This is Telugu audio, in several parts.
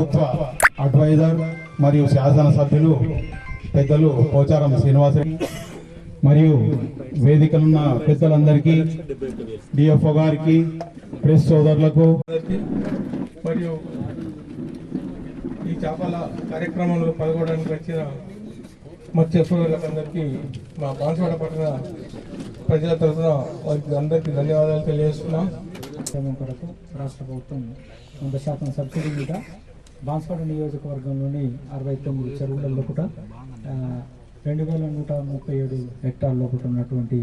ప్రభుత్వ అడ్వైజర్ మరియు శాసనసభ్యులు పెద్దలు పోచారం శ్రీనివాసరెడ్డి మరియు వేదికలున్న పెద్దలందరికీ డిఎఫ్ఓ గారికి ప్రెస్ సోదరులకు మరియు ఈ చేపల కార్యక్రమంలో పాల్గొనడానికి వచ్చిన మత్స్య సోదరులందరికీ మా బాన్సువాడ పట్టణ ప్రజల తరఫున వారికి అందరికీ ధన్యవాదాలు తెలియజేస్తున్నాం. కొరకు రాష్ట్ర ప్రభుత్వం వంద శాతం సబ్సిడీ మీద బాన్స్వాడ నియోజకవర్గంలోని అరవై తొమ్మిది చెరువుల లోపల రెండు వేల నూట ముప్పై ఏడు హెక్టార్లో లోపల ఉన్నటువంటి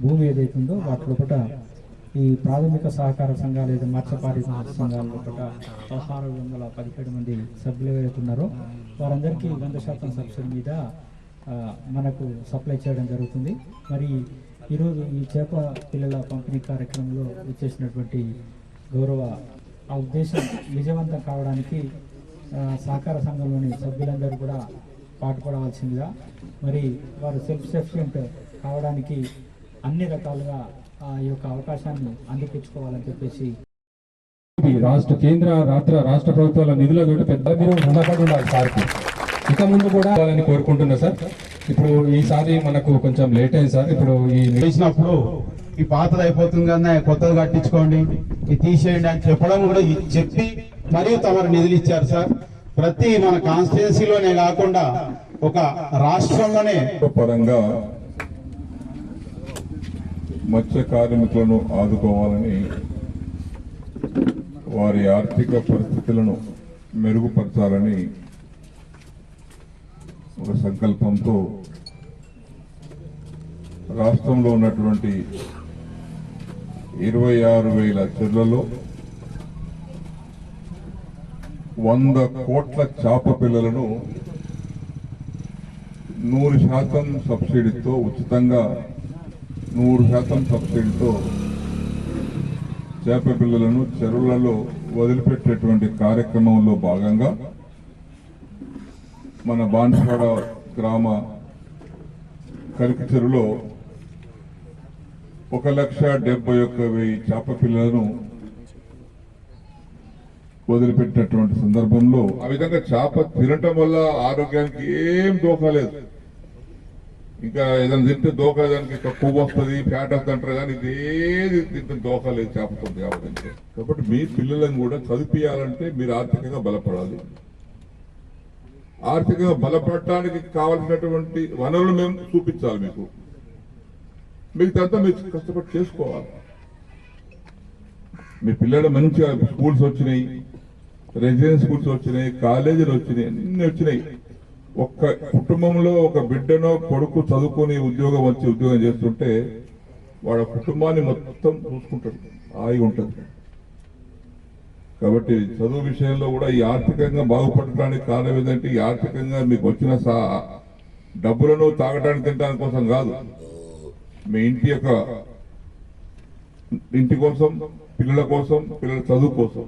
భూమి ఏదైతే ఉందో వాటి లోపల ఈ ప్రాథమిక సహకార సంఘాలు ఏదో మత్స్యపారి సంఘాల లోపల పదహారు వందల పదిహేడు మంది సభ్యులు ఎవరైతే ఉన్నారో వారందరికీ వంద శాతం సబ్సిడీ మీద మనకు సప్లై చేయడం జరుగుతుంది. మరి ఈరోజు ఈ చేప పిల్లల పంపిణీ కార్యక్రమంలో వచ్చేసినటువంటి గౌరవ ఆ ఉద్దేశం విజయవంతం కావడానికి సహకార సంఘంలోని సభ్యులందరూ కూడా పాటుపడవలసిందిగా మరి వారు సెల్ఫ్ సఫిషియంట్ కావడానికి అన్ని రకాలుగా ఆ యొక్క అవకాశాన్ని అందిపుచ్చుకోవాలని చెప్పేసి ఈ రాష్ట్ర కేంద్ర రాష్ట్ర రాష్ట్ర ప్రభుత్వాల నిధులతో పెద్ద మీరు రుణపడి ఉండాలి సార్కి. ఇక ముందు కూడా వాళ్ళని కోరుకుంటున్నా సార్. ఇప్పుడు ఈసారి మనకు కొంచెం లేట్ అయింది సార్. ఇప్పుడు ఈ వేసినప్పుడు ఈ పాతది అయిపోతుంది కదా కొత్తది కట్టించుకోండి ఇది తీసేయండి అని చెప్పడం కూడా చెప్పి మరియు తమరు నిధులు ఇచ్చారు సార్. ప్రతి మన కాన్స్టిట్యున్సీలోనే కాకుండా ఒక రాష్ట్రంలోనే పరంగా మత్స్య కార్మికులను ఆదుకోవాలని వారి ఆర్థిక పరిస్థితులను మెరుగుపరచాలని ఒక సంకల్పంతో రాష్ట్రంలో ఉన్నటువంటి ఇరవై ఆరు వేల చెర్లలో వంద కోట్ల చేప పిల్లలను నూరు శాతం సబ్సిడీతో ఉచితంగా నూరు శాతం సబ్సిడీతో చేప పిల్లలను చెరువులలో వదిలిపెట్టేటువంటి కార్యక్రమంలో భాగంగా మన బాన్స్వాడ గ్రామ కలికి చెరువులో ఒక లక్ష డెబ్బై ఒక్క వెయ్యి చేప పిల్లలను వదిలిపెట్టినటువంటి సందర్భంలో ఆ విధంగా చేప తినటం వల్ల ఆరోగ్యానికి ఏం దోకాలేదు ఇంకా ఏదైనా తింటే దోక దానికి కొవ్వు వస్తుంది ఫ్యాట్ వస్తుంది అంటారు కానీ ఇది తింటే దోక లేదు చేపతో కాబట్టి కాబట్టి మీ పిల్లలను కూడా చదివించాలంటే మీరు ఆర్థికంగా బలపడాలి. ఆర్థికంగా బలపడటానికి కావాల్సినటువంటి వనరులు మేము చూపించాలి మీకు. మిగతా మీరు కష్టపడి చేసుకోవాలి. మీ పిల్లలు మంచిగా స్కూల్స్ వచ్చినాయి. రెసిడెన్స్ స్కూల్స్ వచ్చినాయి కాలేజీలు వచ్చినాయి అన్ని వచ్చినాయి. ఒక్క కుటుంబంలో ఒక బిడ్డనో కొడుకు చదువుకొని ఉద్యోగం వచ్చి ఉద్యోగం చేస్తుంటే వాళ్ళ కుటుంబాన్ని మొత్తం చూసుకుంటాడు హాయిగా ఉంటుంది. కాబట్టి చదువు విషయంలో కూడా ఈ ఆర్థికంగా బాగుపడటానికి కారణం ఏంటంటే ఈ ఆర్థికంగా మీకు వచ్చిన సా డబ్బులను తాగడానికి తినడానికి కోసం కాదు. మీ ఇంటి యొక్క ఇంటి కోసం పిల్లల కోసం పిల్లల చదువు కోసం.